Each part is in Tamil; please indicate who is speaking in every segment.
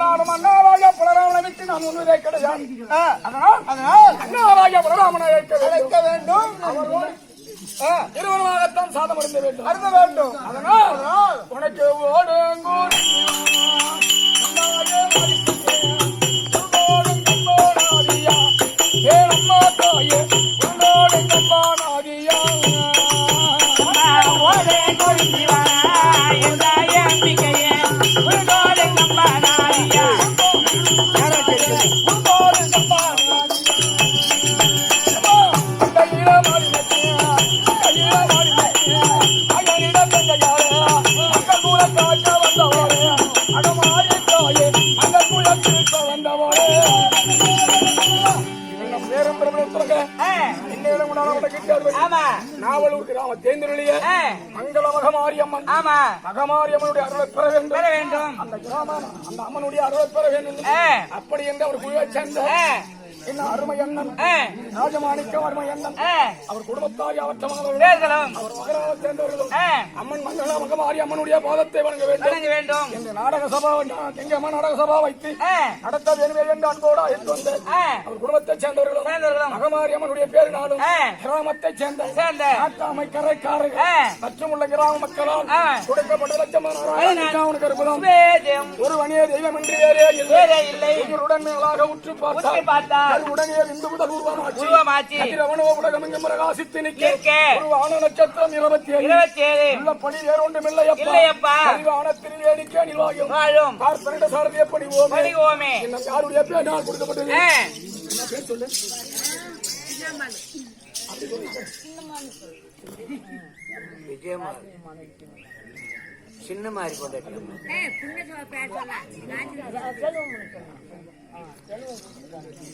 Speaker 1: நாளும் அண்ணாவாய புலராமனை விட்டு நான் உண்ணுவதே கிடையாது அதனால் அதனால் அண்ணாவாய புலராமனை அழைக்க வேண்டும். இருவருமாகத்தான் சாதம் அருந்த வேண்டும். அருந்த வேண்டும். அதனால் அதனால் உனக்கு ஓடுங்கூர் ஏனம்மா ஒரு உன்னோடு கம்பானாகியா
Speaker 2: ஆமா.
Speaker 1: நாவலூர் கிராம தேர்ந்தெளிய
Speaker 2: ஆ,
Speaker 1: மங்கள மகமாரியம்மன்.
Speaker 2: ஆமா.
Speaker 1: மகமாரியம்மனுடைய அருளை பெற வேண்டும்.
Speaker 2: பெற வேண்டும்.
Speaker 1: அந்த கிராம அந்த அம்மனுடைய அருளை பெற வேண்டும். அப்படி என்று அவர் குழுவை சேர்ந்த என்ன அருமை அண்ணன்? ராஜமாணிக்கம் அருமை அண்ணன். அவர் குடும்பத்தாய் அவற்றமானவர்கள்
Speaker 2: பேர்களும்.
Speaker 1: அவர் மகனாக சேர்ந்தவர்களும். அம்மன் மங்கள மகமாரி அம்மனுடைய பாதத்தை வணங்க வேண்டும்.
Speaker 2: வேண்டும்.
Speaker 1: இந்த நாடக சபா எங்க அம்மா நாடக சபா வைத்து நடத்த வேணுமே என்று அன்போடு எடுத்து வந்த அவர் குடும்பத்தைச் சேர்ந்தவர்களும் மகமாரி அம்மனுடைய பேரினாலும்
Speaker 2: ஆ,
Speaker 1: கிராமத்தைச் சேர்ந்த
Speaker 2: சேர்ந்த
Speaker 1: நாட்டாமை கரைக்காரர்கள் மற்றும் உள்ள கிராம மக்களால் கொடுக்கப்பட்ட லட்சமான
Speaker 2: வேதம்
Speaker 1: ஒரு வணிய தெய்வம் என்று வேறே இல்லை. உயிருடன் மேலாக உற்று
Speaker 2: உற்று
Speaker 1: பார்த்தால் உடனே இந்து முதல் உருவமாச்சு.
Speaker 2: உருவமாச்சு.
Speaker 1: கதிரவனோ உலகம் எங்கும் பிரகாசித்து நிற்க.
Speaker 2: நிற்க.
Speaker 1: ஒரு வான நட்சத்திரம் இருபத்தி ஏழு
Speaker 2: இருபத்தி ஏழு
Speaker 1: உள்ளபடி வேறொன்றும் இல்லையப்பா.
Speaker 2: இல்லையப்பா.
Speaker 1: வானத்தில் வேடிக்கை நிர்வாகம்.
Speaker 2: வாழும்.
Speaker 1: பார்ப்பனிட சாரதிய படிவோம்.
Speaker 2: படிவோமே.
Speaker 1: இன்னும் யாருடைய பேர் நான் கொடுக்கப்பட்டது?
Speaker 2: ஆ,
Speaker 1: என்ன பேர் சொல்லு
Speaker 3: சின்ன மாதிரி கொண்டாடி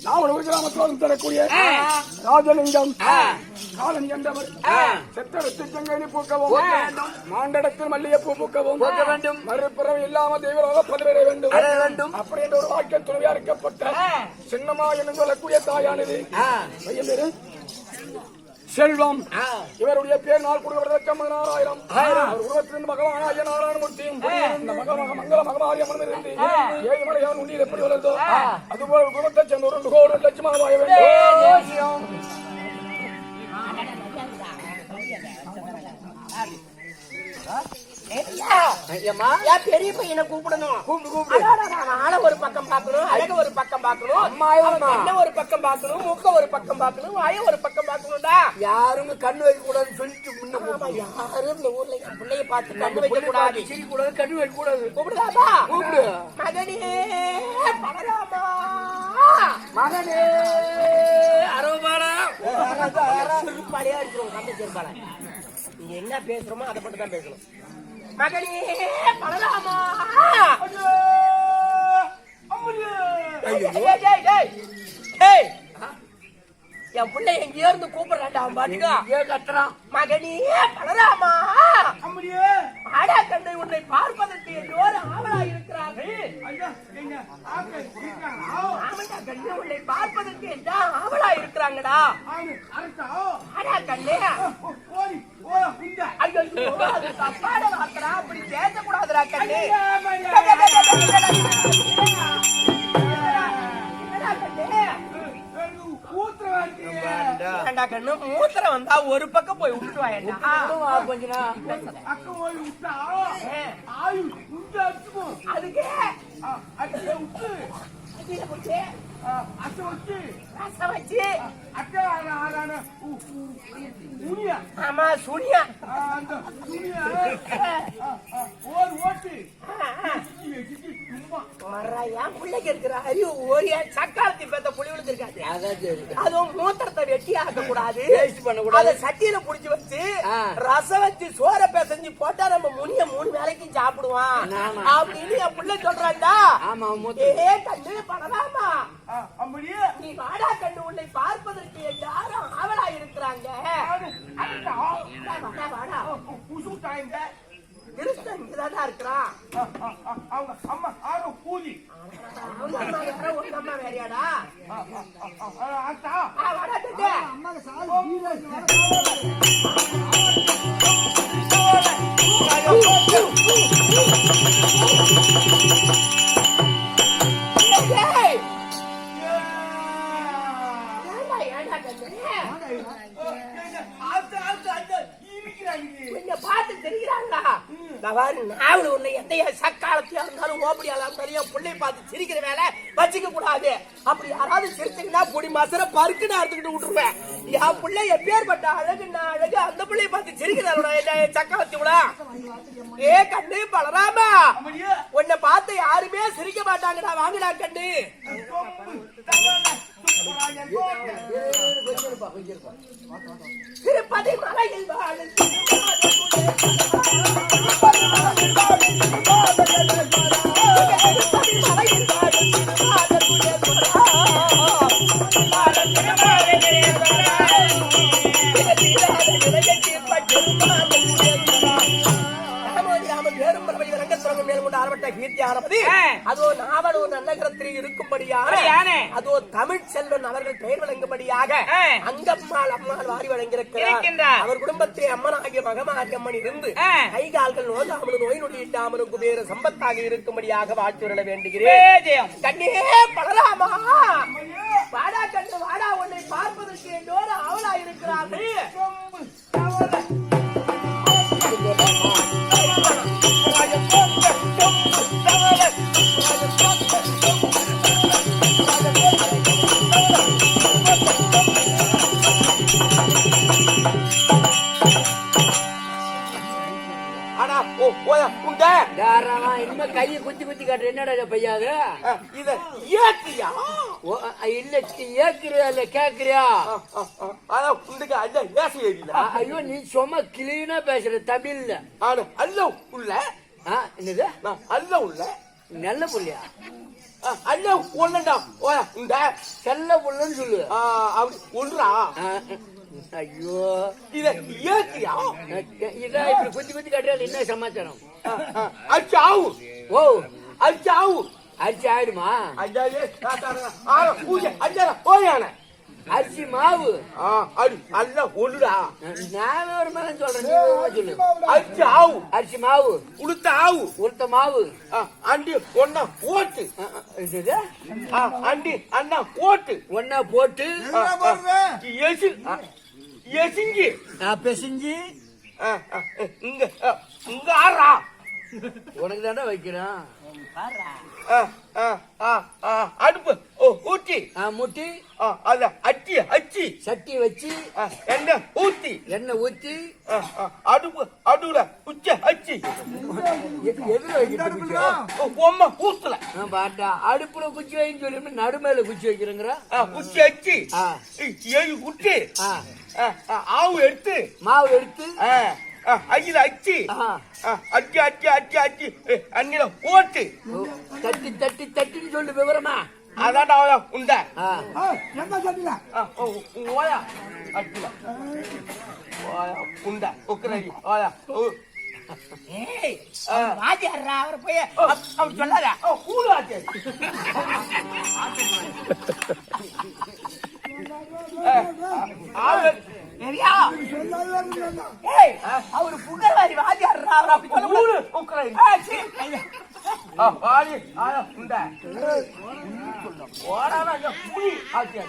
Speaker 1: நாவல் ஒரு கிராமத்தோடு தரக்கூடிய ராஜலிங்கம். காலன் என்றவர் செத்தடத்து செங்கனி பூக்கவும் மாண்டடத்தில் மல்லிகைப்பூ பூக்கவும் வேண்டும். மறுபிறவை இல்லாம தெய்வராக பதவிட வேண்டும். வேண்டும். அப்படி என்ற ஒரு வாக்கியம் துணைவியா இருக்கப்பட்ட சின்னமா என்று சொல்லக்கூடிய தாயானது. செல்வம் இவருடைய பேர் நாள் கொடுக்கப்பட்ட நாலாயிரம் அவர் உருவத்திலிருந்து மகவானாகிய நாராயணமூர்த்தியும் இந்த மக மக மங்கள மகமாரி அமர்ந்திருந்து ஏழு மலையான் உண்டியில் எப்படி வளர்ந்தோ அதுபோல குடும்பத்தை சேர்ந்த ஒரு கோடி லட்சமாக வாய வேண்டும்
Speaker 4: பெரிய பையனை கூப்பிடணும்
Speaker 3: கூப்பிடு
Speaker 4: ஆளை ஒரு பக்கம் பார்க்கணும் அழக ஒரு பக்கம் பார்க்கணும். என்ன ஒரு பக்கம் பார்க்கணும் மூக்க ஒரு பக்கம் பார்க்கணும் வாய ஒரு பக்கம் பார்க்கணும்டா.
Speaker 3: யாருமே கண்ணு வைக்க கூடாதுன்னு சொல்லிட்டு முன்ன
Speaker 4: யாரும் இந்த ஊர்ல என் பிள்ளைய பார்த்து கண்ணு வைக்க கூடாது
Speaker 3: சிரி கூடாது கண்ணு வைக்க கூடாது
Speaker 4: கூப்பிடுதாப்பா?
Speaker 3: கூப்பிடு.
Speaker 4: மகனே பலராமா.
Speaker 3: மகனே. அறுபதானா
Speaker 4: செருப்பாலையா இருக்கிறோம் கந்த செருப்பால நீங்க என்ன பேசுறோமோ அதை மட்டும் தான் பேசணும். மகனே பலராமா ஏய், ஏய், ஏய், ஏய். ஏய். என் பிள்ளை எங்கேயோ இருந்து கூப்பிடுறான்டா அவன் பாட்டுக்கா
Speaker 3: ஏன் கத்துறான்
Speaker 4: மகனே பலராமா ஆடா கண்டை உன்னை பார்ப்பதற்கு எல்லோரும் ஆவலாக இருக்கிறார்கள் ஆமாண்டா கண்ணு உன்னை பார்ப்பதற்கு எல்லாம் ஆவலா இருக்கிறாங்கடா ஆடா கண்ணே ஐயோ அது தப்பான வார்த்தைடா அப்படி பேசக்கூடாதுடா கண்ணு ஏண்டா கண்ணு மூத்திரம் வந்தா ஒரு பக்கம் போய் விட்டுட்டு வாயேண்டா.
Speaker 3: கொஞ்ச நாள்
Speaker 4: அதுக்கு. வச்சு. ஆமா சுனியா. என் பிள்ளைக்கு இருக்கிற அறிவு ஒரு சக்காலத்தி பேத்த புளி விழுந்திருக்காது. அதுவும் மூத்திரத்தை வெட்டி ஆக்க கூடாது. அதை சட்டியில புடிச்சு வச்சு. ரசம் வச்சு சோற பிசைஞ்சு போட்டா நம்ம முனிய மூணு வேலைக்கு சாப்பிடுவான். அப்படின்னு என் பிள்ளை சொல்றான்டா.
Speaker 3: ஆமா மூத்த
Speaker 4: ஏ கண்ணு பண்ணலாமா நீ வாடா கண்ணு உன்னை பார்ப்பதற்கு எல்லாரும் ஆவலா இருக்கிறாங்க. கிறிஸ்தன் இருக்கிறான். அவங்க அம்மா அம்மா பார்த்து தெரிகிறாங்களா?
Speaker 2: நான் உன்னை எந்தைய சக்காலத்தையா இருந்தாலும் ஓப்படியாலாம் கூடாது அப்படி யாராவது சிரிச்சீங்கன்னா பொடி மாசர பருக்கு நான் எடுத்துக்கிட்டு விட்டுருவேன். என் பிள்ளை எப்பேற்பட்ட அழகு நான் அழகு அந்த பிள்ளைய பார்த்து என்ன சக்காலத்தி விட ஏ கண்ணு பலராமா. உன்னை பார்த்து யாருமே சிரிக்க மாட்டாங்கடா வாங்கடா கண்ணு. திருப்பதி மலையில்
Speaker 4: அப்படியானே.
Speaker 2: அதோ தமிழ் செல்வன் அவர்கள் பெயர் வழங்கும்படியாக. அங்கம்மாள் அம்மாள் வாரி வழங்கியிருக்கிறார். அவர் குடும்பத்தை அம்மனாகிய மகமாகிய அம்மன் இருந்து. கை கால்கள் நோயாமலும் நோய் நொடியிட்டாமலும் குபேர சம்பத்தாக இருக்கும்படியாக வாழ்த்துவிட வேண்டுகிறேன்
Speaker 4: வேஜயம்
Speaker 2: கண்ணே பலராமா என்னடா
Speaker 3: இது பையா அது?
Speaker 2: இத
Speaker 3: ஓ, இல்ல ஏக்குறியா இல்ல கேக்குறியா?
Speaker 2: அதான் உண்டுக்கு அல்ல
Speaker 3: அ- ஐயோ நீ சும்மா கிளீனா பேசுற தமிழ்ல.
Speaker 2: ஆனா அல்ல உள்ள.
Speaker 3: என்னது?
Speaker 2: அல்ல உள்ள.
Speaker 3: நல்ல புள்ளையா?
Speaker 2: அல்ல ஒண்ணுடா இந்த
Speaker 3: செல்ல புள்ளன்னு சொல்லு.
Speaker 2: அப்படி ஒன்றா
Speaker 3: ஐயோ.
Speaker 2: இத ஏத்தியா
Speaker 3: இதா இப்படி குத்தி குத்தி காட்டுறது என்ன சமாச்சாரம்?
Speaker 2: அச்சாவு
Speaker 3: ஓ.
Speaker 2: அச்சாவு
Speaker 3: அரிசி ஆயிடுமா?
Speaker 2: பூஜை அஜாரா ஓயான
Speaker 3: அரிசி மாவு.
Speaker 2: அடி. அல்ல ஒண்ணுடா
Speaker 3: நான் ஒரு மேல சொல்றேன். சொல்லு.
Speaker 2: அச்சாவு
Speaker 3: அரிசி மாவு.
Speaker 2: உளுத்த ஆவு.
Speaker 3: உளுத்த மாவு.
Speaker 2: அண்டி ஒன்னா போட்டு. அண்டி அண்ணா போட்டு.
Speaker 3: ஒன்னா போட்டு.
Speaker 2: எசி எசிங்கி
Speaker 3: பெசிஞ்சு.
Speaker 2: இங்க இங்க ஆறா
Speaker 3: உனக்கு தானே வைக்கிறேன்.
Speaker 2: அடுப்பு. ஓ ஊத்தி.
Speaker 3: ஆ, முட்டி.
Speaker 2: ஆ, அத அச்சி அச்சி.
Speaker 3: சட்டி வச்சு.
Speaker 2: ஆ, எண்ணெய் ஊத்தி.
Speaker 3: எண்ணெய் ஊத்தி.
Speaker 2: அடுப்பு அடுல உச்ச அச்சி.
Speaker 3: குச்சி?
Speaker 2: பொம்மை ஊத்துல
Speaker 3: அடுப்புல குச்சி வைன்னு சொல்லி நடுமேல குச்சி வைக்கிறேங்கிற.
Speaker 2: ஆ, உச்சி அச்சி. ஏழு குட்டி.
Speaker 3: ஆ,
Speaker 2: ஆ, ஆ, ஆவு எடுத்து.
Speaker 3: மாவு எடுத்து.
Speaker 2: அகில அச்சி. அச்சி அச்சி அச்சி அச்சி. அண்ணில போட்டு
Speaker 3: ஓ, தட்டி தட்டி தட்டின்னு சொல்லு விவரமா.
Speaker 2: அதான்டா அவள உண்ட.
Speaker 3: ஆ,
Speaker 2: ஓ, ஓயா அச்சில ஓயா உண்ட. உக்கரடி ஓயா ஓ.
Speaker 4: ஏய் வாஜியாரா அவர் போய் அவர் சொல்லாத.
Speaker 2: கூடு ஆவு
Speaker 4: சரியா? ஏய் அவர் புகழ்வாரி வாஜியாரா அவர் அப்படி சொல்ல
Speaker 2: கூடு உக்கரடி
Speaker 4: ஆ, சரி.
Speaker 2: ஆ, ஆடி ஆயா உண்ட. ஓடாத புடி ஆச்சு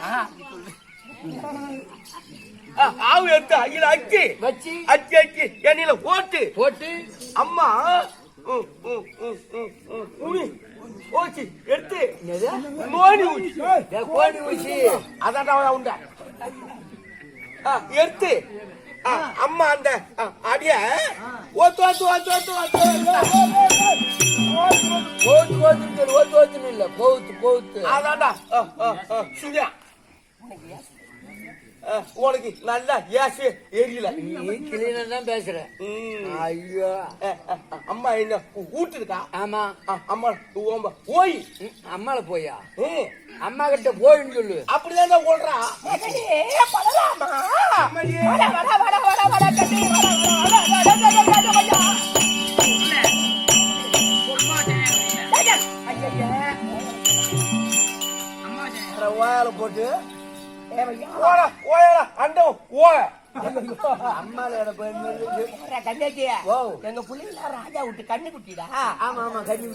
Speaker 2: ஆ, ஆவு எடுத்து அகில அச்சி
Speaker 3: வச்சு.
Speaker 2: அச்சி அச்சி எண்ணில போட்டு.
Speaker 3: போட்டு.
Speaker 2: அம்மா எடுத்து? நோனி ஊச்சி
Speaker 3: ஏ, கோழி ஊசி.
Speaker 2: அதான்டா அவன் உண்ட. ஆ, எடுத்து அம்மா அந்த அடிய ஓத்து ஓத்து ஓத்து ஓத்து ஓத்து
Speaker 3: ஓத்து ஓத்து ஓத்து இல்ல போத்து போத்து
Speaker 2: அதான்டா ஆ, உனக்கு உனக்கு நல்லா ஏசு எரியல
Speaker 3: நீ கிளீனா தான் பேசுற
Speaker 2: ம்.
Speaker 3: ஐயோ
Speaker 2: அம்மா என்ன ஊட்டுருக்கா
Speaker 3: ஆமா
Speaker 2: அம்மா ஓம்ப
Speaker 3: ம், அம்மால போயா அம்மா கிட்ட போயின்னு சொல்லு
Speaker 2: அப்படிதான் ஓடுறா ஓயால போட்டு
Speaker 4: ஏவையா,
Speaker 2: ஓட ஓயால அண்ட ஓய
Speaker 4: ஏறா, தங்கச்சி,
Speaker 3: ஓ.
Speaker 4: எங்க புள்ளைங்க ராஜா விட்டு கண்ணு குட்டிடா?
Speaker 3: ஆமா ஆமா கண்ணி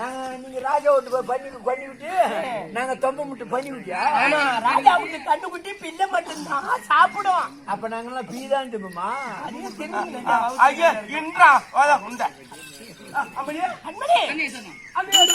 Speaker 3: நாங்க நீங்க ராஜா விட்டு போய் பண்ணி பண்ணி விட்டு நாங்க தொம்ப முட்டு பண்ணி விட்டியா?
Speaker 4: ஆமா ராஜா விட்டு கண்ணு குட்டி பிள்ளை மட்டும்தான் சாப்பிடும்.
Speaker 3: அப்ப நாங்கெல்லாம் பீதான்
Speaker 4: தெரிஞ்சுக்கணும்டா.
Speaker 2: ஐயா இன்றா வாடா உண்ட. அப்படியே
Speaker 4: அண்ணனே அண்ணனே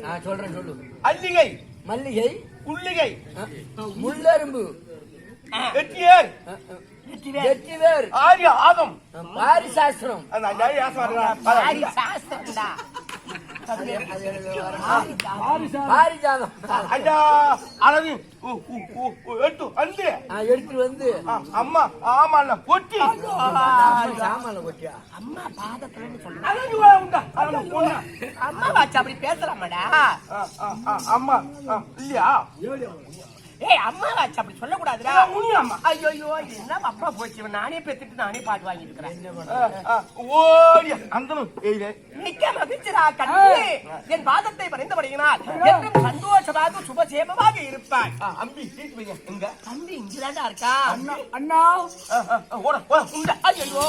Speaker 3: நான் சொல்றேன் சொல்லு.
Speaker 2: அல்லிகை.
Speaker 3: மல்லிகை.
Speaker 2: உள்ளிகை
Speaker 3: அஹ், முள்ளரும்பு. அஹ், வெற்றிவேர்
Speaker 2: ஆரிய ஆகம்
Speaker 3: அஹ், பாரிசாஸ்திரம்.
Speaker 2: அந்த ஐயா உ, உ, உ, உ, எட்டு
Speaker 3: நான் எடுத்துட்டு வந்து
Speaker 2: அம்மா ஆமால பொட்டி
Speaker 3: சாமான கொட்டியா
Speaker 4: அம்மா பாதத்துலன்னு அம்மா வாச்சு அப்படி பேசலாமாடா
Speaker 2: அம்மா ஆ, இல்லையா
Speaker 4: ஏய் அம்மா வாச்சு அப்படி சொல்லக்கூடாதுடா.
Speaker 2: ஆ, உண்மையாம்மா.
Speaker 4: ஐயோ ஐயோ என்ன அப்பா போச்சு? நானே பெத்துட்டு நானே பாட்டு வாங்கி இருக்கிறேன்
Speaker 2: ஓடியா அந்தனும்
Speaker 4: மிக்க மகிழ்ச்சிரா கண்ணு. என் பாதத்தை பறிந்தபடியினால் என்றும் சந்தோஷமாக சுபசேமமாக இருப்பாய்.
Speaker 2: ஆ, அம்பி வீட்டு எங்க?
Speaker 4: தம்பி இங்கதான்டா இருக்கா?
Speaker 3: அண்ணா
Speaker 2: ஆ, ஓட ஓட உண்டா.
Speaker 4: ஐயோ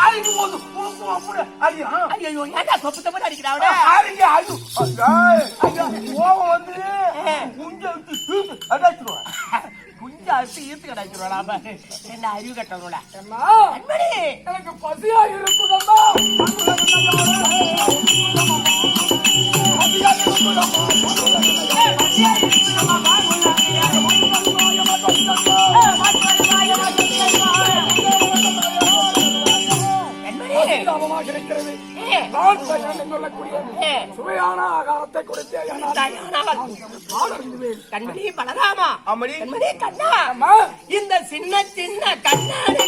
Speaker 2: ஆயிரம் போது உனக்கு அப்படி அடியா
Speaker 4: ஐயோ ஏன்டா தொப்பு தொப்பு அடிக்கிறாவிட
Speaker 2: ஆரிங்க ஐயோ ஐயா. கோவம் வந்து உஞ்ச விட்டு தூக்கு அடாச்சிருவான்
Speaker 4: குஞ்சா ஈர்த்து என்ன அறிவு கட்டணும்ல
Speaker 1: எனக்கு பசியா இருக்குதம்மா.
Speaker 4: கண்மணி
Speaker 1: சொல்லக்கூடிய சுவையான ஆகாரத்தை கொடுத்தே.
Speaker 4: கண்மணி பலராமா? கண்மணி கண்ணா. இந்த சின்ன சின்ன கண்ணனுக்கு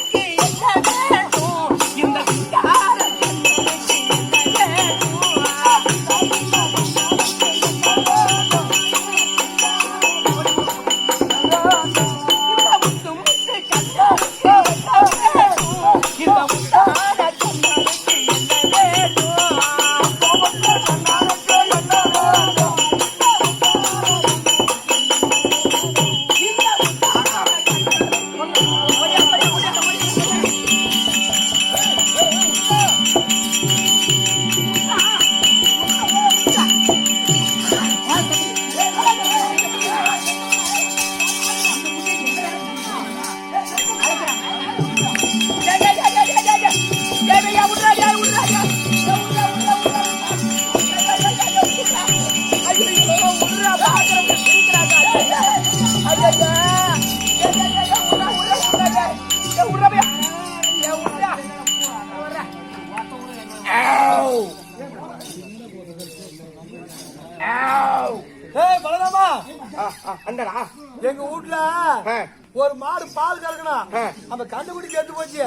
Speaker 3: ஒரு மாடு பால் கறக்கணும். அந்த கண்டுபிடி செத்து போச்சு.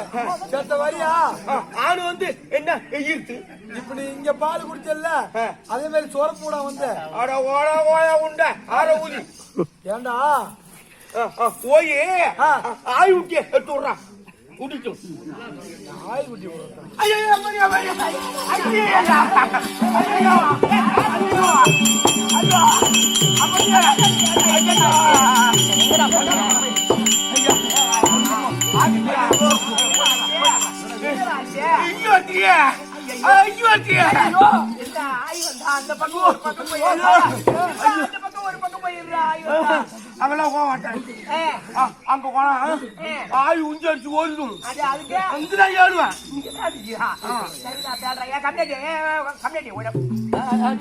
Speaker 3: செத்த வரியா
Speaker 2: ஆணு வந்து என்ன ஈர்த்து?
Speaker 3: இப்ப நீ இங்க பால் குடிச்சல. அதே மாதிரி சோரப்பூடா வந்து.
Speaker 2: அட ஓட ஓய உண்ட ஆற ஊதி.
Speaker 3: ஏண்டா?
Speaker 2: போய். ஆய் விட்டிய எடுத்து விடுறான் குடிக்கும்
Speaker 3: ஆய் குட்டி.
Speaker 2: ஐயோ அம்மணி ஐயோ ஐயோ ஐயோ ஐயோ ஐயோ ஐயோ ஐயோ
Speaker 4: இந்த ஆய் வந்தா அந்த பக்கம் ஒரு பக்கம் போயிடுறா. அந்த
Speaker 2: அவெல்லாம் போக மாட்டேன் அங்க போனா ஆய் உஞ்சி அடிச்சு ஓடிடும் வந்துதான் ஏழுவேன்.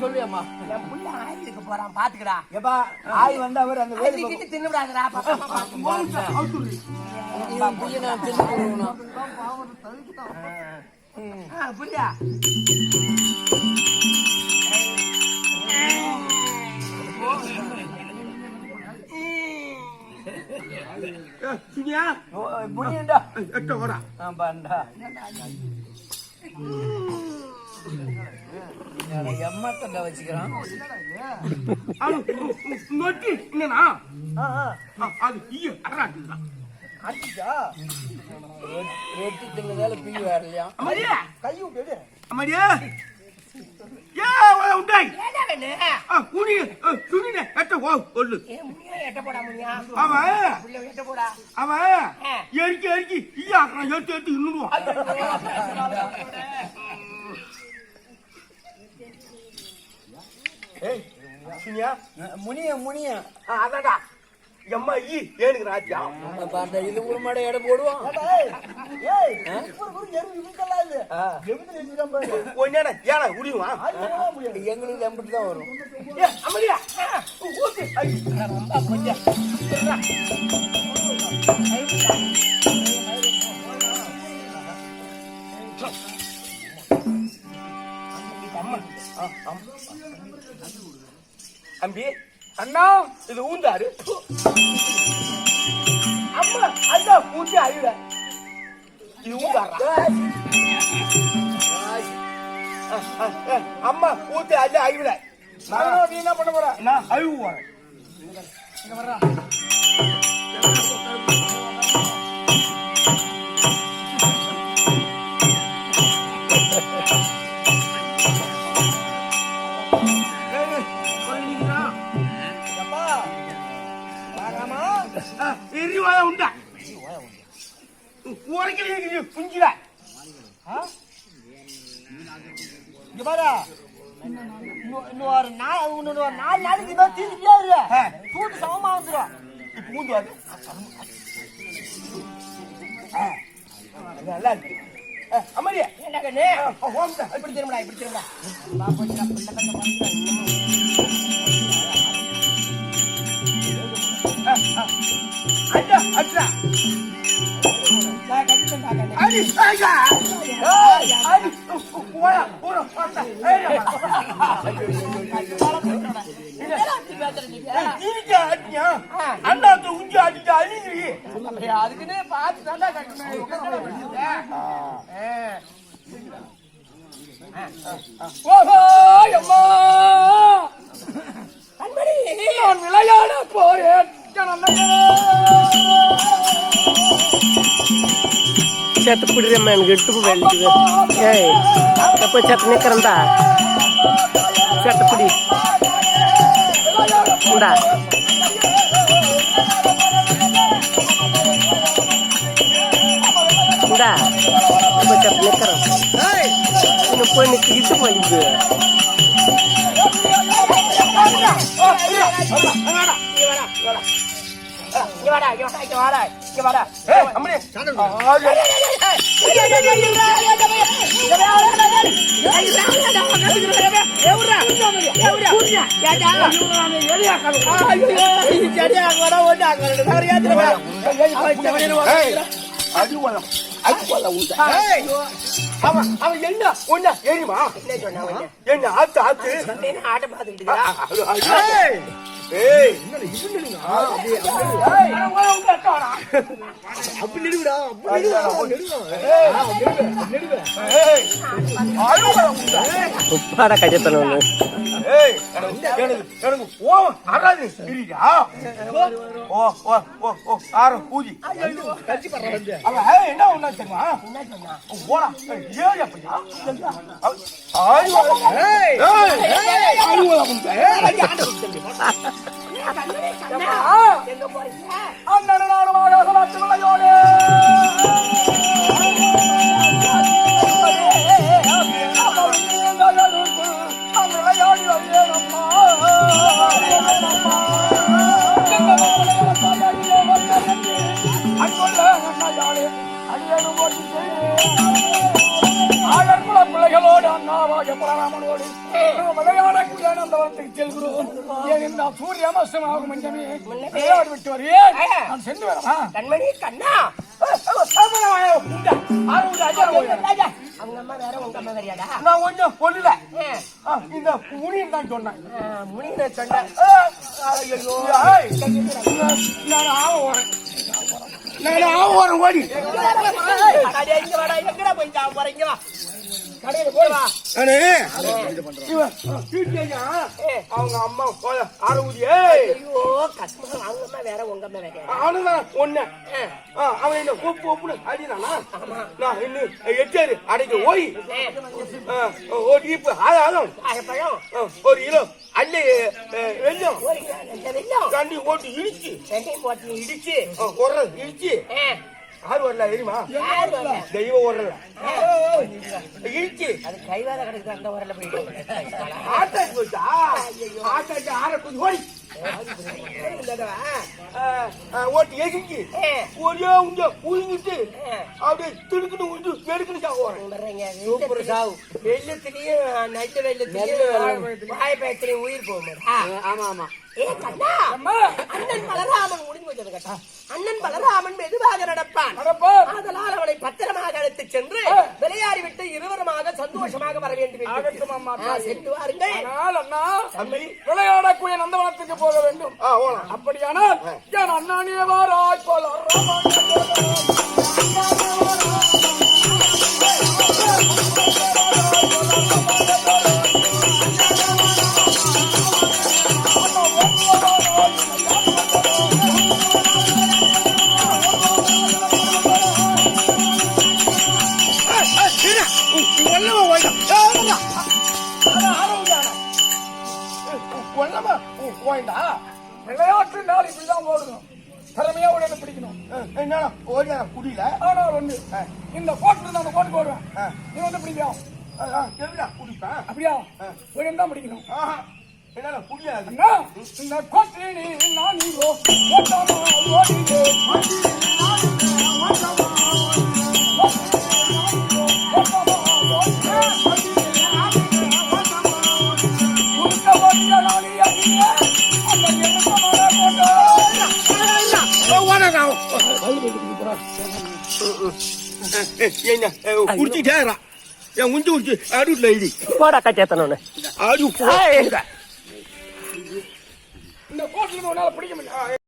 Speaker 3: சொல்லியம்மா.
Speaker 4: என் புள்ள ஆய் இருக்க போறான், பாத்துக்கடா.
Speaker 3: எப்பா ஆய் வந்தா அவர் அந்த வேலை
Speaker 4: அள்ளி கிட்டு தின்னுடாதடா, பக்கமா
Speaker 2: சினியா?
Speaker 5: முடியும்டா
Speaker 2: எட்ட வரா
Speaker 5: நான் பாண்டா எம்மா தண்டை வச்சுக்கிறான்.
Speaker 2: அது நொட்டி என்னன்னா
Speaker 5: ஆ, ஆ.
Speaker 2: ஆ, அது ஈய அராட்டுதா
Speaker 5: அடிச்சா ரொட்டி தின்னதால பீ வரலையா
Speaker 2: அம்மாடியா
Speaker 5: கை விட்டு
Speaker 2: அம்மாடியா ஏ ஓ உண்டாய்
Speaker 4: ஏண்டா கண்ணு?
Speaker 2: ஆ குனி சுனினே எட்ட ஓ
Speaker 4: முனியா?
Speaker 2: அவன் அவன் எரிக்கி எரிக்கி. ஈயா எடுத்து எடுத்து இன்னுடுவான்
Speaker 5: முனிய முனிய.
Speaker 2: ஆ, அதான்டா. எம்மா ஈ ஏனுக்கு ராஜா
Speaker 5: பாண்டா இது ஒரு மாட எடை போடுவான்
Speaker 2: ஒன்னேடா ஏடா உடியுமா
Speaker 5: எங்களுக்கு எம்பிட்டு தான் வரும்.
Speaker 2: ஏ அம்மாடியா ஊத்து ஐ ரொம்ப கொஞ்சம் அம்பி அண்ணா இது ஊந்தாரு. அம்மா அண்ணா ஊத்தி அழுத இது ஊந்தாரா? அம்மா ஊத்தி அள்ளி அழுவிட
Speaker 6: நீ என்ன பண்ண போற?
Speaker 2: நான் அழுவு வரேன் உரைக்கிறீங்க குஞ்சில
Speaker 5: இங்க பாரு. ஒரு நாள் இன்னும் ஒரு நாலு நாளைக்கு தான் தீர்ந்துட்டே இருக்கு சூட்டு சமமா வந்துடும்
Speaker 2: இப்ப ஊந்து வாரு நல்லா இருக்கு. அம்மாடியா.
Speaker 4: ஏண்டா கண்ணு? இப்படி திரும்படா திரும்படா. கண்ணு
Speaker 2: அடி போடா போடா போடா ஏய்
Speaker 4: என்னடா இப்படி பேசுற நீங்க
Speaker 2: நீங்க அடியா அண்ணா தூ உஞ்சி அடிச்சு அழிஞ்சி
Speaker 4: அதுக்குன்னு பார்த்து தாண்டா கட்டணும்
Speaker 6: ஓஹோ அம்மா.
Speaker 4: கண்மணி
Speaker 6: நான் விளையாட போறேன்
Speaker 1: చెత్త పుడిరమ్మా గట్టు వెళ్ళి ఏయ్ తప్ప చెత్త నిక్కరంతా చెత్త పుడి ఉండా ఉండా తప్ప చెత్త నిక్కరం నువ్వు పోయి నీకు ఇటు పోయింది
Speaker 4: இங்க வாடா இங்க வாடா இங்க வாடா இங்க வாடா
Speaker 2: ஏய் அம்மனே என்ன என்ன ஆத்து ஆத்து
Speaker 4: ஆட்ட பாத்துக்கிட்டு
Speaker 2: உப்பாட கஜத்தனம் என்ன ஒண்ணா ஆய் ஏய் ஏய் ஆய் உண்டா ஏய்
Speaker 6: பிள்ளைகளோடு அண்ணாவாக பலராமனோடு விளையாடக்கூடிய ஆனந்தவனத்துக்கு செல்கிறோம் இந்த சூரிய அமஸ்தமாகும் மஞ்சமே விளையாடி விட்டு வருவேன் நான் சென்று வரமா
Speaker 4: கண்மணி கண்ணா.
Speaker 1: நான் ஒன்றும் சொல்லல இந்த முனியன் தான் சொன்னேன்.
Speaker 4: ஆ, முனியில சொன்ன.
Speaker 1: ஏய், நான் ஆவ வரேன் நான் ஆவ வரேன் ஓடி.
Speaker 4: இங்க வாடா எங்கடா போய் சாப்பிட
Speaker 1: அவங்க அம்மா போல ஆரவுதி ஏய்.
Speaker 4: ஐயோ கஷ்டமா அவங்க அம்மா வேற உங்க அம்மா வேறையா
Speaker 1: அவனுதான் ஒண்ணு அவன் என்ன கூப்பு கூப்புன்னு அடிதானா நான் இன்னும் எட்டாரு அடைக்க ஓய். ஒரு டீப்பு ஆதாரம்
Speaker 4: பழம்
Speaker 1: ஒரு கிலோ அள்ளி வெள்ளம் கண்டி ஓட்டு இடிச்சு.
Speaker 4: போட்டு இடிச்சு.
Speaker 1: குரல் இடிச்சு. ஆறு வரல தெரியுமா?
Speaker 4: வரல?
Speaker 1: தெய்வம் வரல இடிச்சு
Speaker 4: அது கைவாத கிடக்குது அந்த ஊரில் போயிட்டு
Speaker 1: ஆட்டாச்சு போச்சா? ஆட்டாச்சு ஆற கொஞ்சம் ஓடி. ஓட்டு எரிஞ்சு ஒரே உங்க அப்படியே
Speaker 4: சாவு வெள்ளத்திலையும் நைட்டு வெள்ளத்திலையும் வாய் பயத்திலையும் உயிர் போகும்
Speaker 1: ஆமா ஆமா.
Speaker 4: ஏ கண்ணா அண்ணன் பலராமன் முடிஞ்சு போச்சது கட்டா. அண்ணன் பலராமன் மெதுவாக நடப்பான். ஆதலால் அவனை பத்திரமாக அழைத்துச் சென்று விளையாடி விட்டு இருவருமாக சந்தோஷமாக வர வேண்டும் சென்று வாருங்கள்.
Speaker 1: விளையாடக்கூடிய நந்தவனத்துக்கு போக வேண்டும். அப்படியானால் என் அண்ணானியே வாராய் போல.
Speaker 2: குடியில
Speaker 1: ஆனா ஒண்ணு. இந்த கோட்டு நான் கோட்டு போடுவேன் நீ வந்து பிடிக்கும்
Speaker 2: எப்படிடா குடிப்பேன்
Speaker 1: அப்படியா? ஒரு தான் பிடிக்கணும்?
Speaker 2: குடியாது
Speaker 1: அண்ணா இந்த கோட்டை நான் ஓட்டாமா ஓடிடு
Speaker 2: குடிச்சிட்டேரா என் உஞ்சு உஞ்சு அடுல இடி
Speaker 7: போடா கட்டியத்தனோன்னு
Speaker 2: ஆடு
Speaker 1: இந்த கோட்டில் உன்னால பிடிக்க